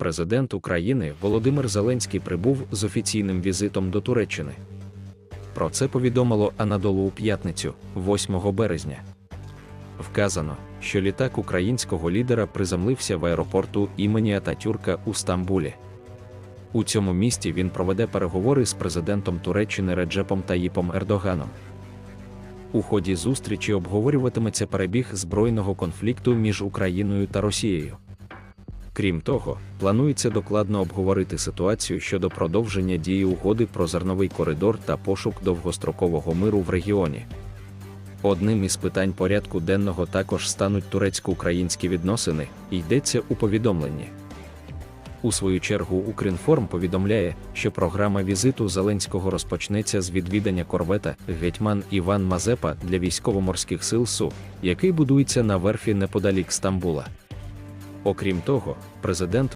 Президент України Володимир Зеленський прибув з офіційним візитом до Туреччини. Про це повідомило Анадолу у п'ятницю, 8 березня. Вказано, що літак українського лідера приземлився в аеропорту імені Ататюрка у Стамбулі. У цьому місті він проведе переговори з президентом Туреччини Реджепом Таїпом Ердоганом. У ході зустрічі обговорюватиметься перебіг збройного конфлікту між Україною та Росією. Крім того, планується докладно обговорити ситуацію щодо продовження дії угоди про зерновий коридор та пошук довгострокового миру в регіоні. Одним із питань порядку денного також стануть турецько-українські відносини, йдеться у повідомленні. У свою чергу Укрінформ повідомляє, що програма візиту Зеленського розпочнеться з відвідання корвета гетьман Іван Мазепа для військово-морських сил СУ, який будується на верфі неподалік Стамбула. Окрім того, президент